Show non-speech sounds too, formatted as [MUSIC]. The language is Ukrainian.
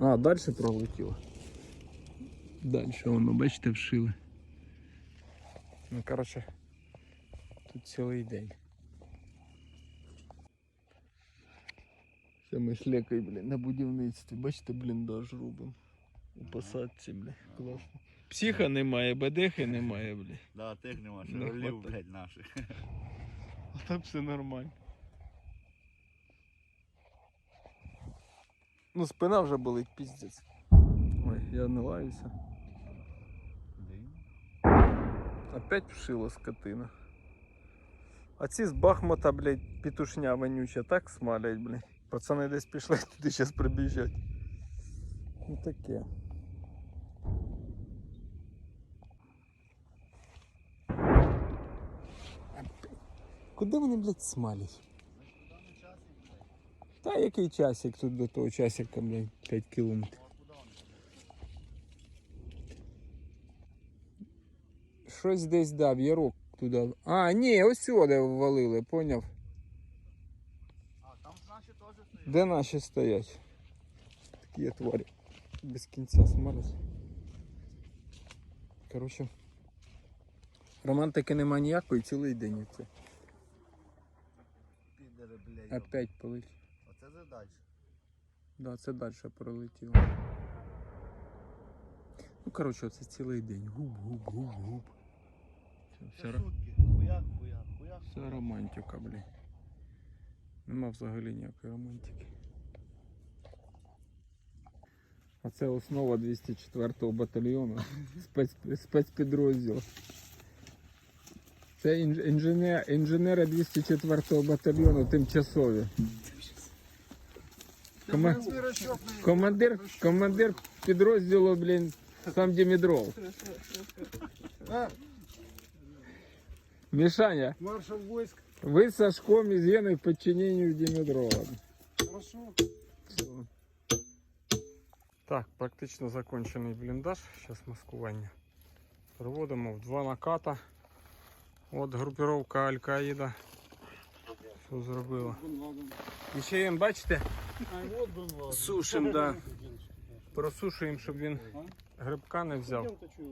А, далі пролетіло. Далі воно, бачите, вшили. Ну, коротше, тут цілий день. Це ми з лекою, блін, на будівництві. Бачите, блін, бліндаж робимо. У посадці, блін. Класно. Психа немає, бедехи немає, блін. Да, тих нема, Не шевелів, блядь, наших. А так все нормально. Ну, спина вже болить, піздець. Ой, я не лаюся. Опять вшила скотина. А ці з Бахмута, блядь, петушня вонюча, так смалять, блядь. Пацани десь пішли, [LAUGHS] туди зараз прибіжать. Ну таке. Куди вони, блядь, смалять? Та який часик тут до того часика, блядь, 5 кілометрів. Щось десь дав, ярок туди. А, ні, ось сюди ввалили, поняв. А, там наші теж стоять. Де наші стоять? Такі тварі. Без кінця смалять. Коротше. Романтики нема ніякої цілий день. Опять полетів. Оце задача. Да, це далі пролетіло. Ну, коротше, це цілий день. Губ, губ, губ, губ. Все, ро- шутки. Хуяк, хуяк, хуяк. все романтика, блін. Нема взагалі ніякої романтики. А це основа 204-го батальйону [LAUGHS] спец, спецпідрозділу. Це інж- інженер, інженери 204-го батальйону тимчасові. Кома- Командир, командир підрозділу, блін, сам Дімідров. Мішаня, Маршал войск. ви з Сашком і Єною в підчиненні Дімідрова. Хорошо. Так, практично закончений бліндаж. Зараз маскування. Проводимо в два наката. От групіровка Аль-Каїда. Що зробила. І ще він, бачите, А, вот Бен Ладен. Сушим, да. просушуємо, щоб він грибка не взяв. Все такие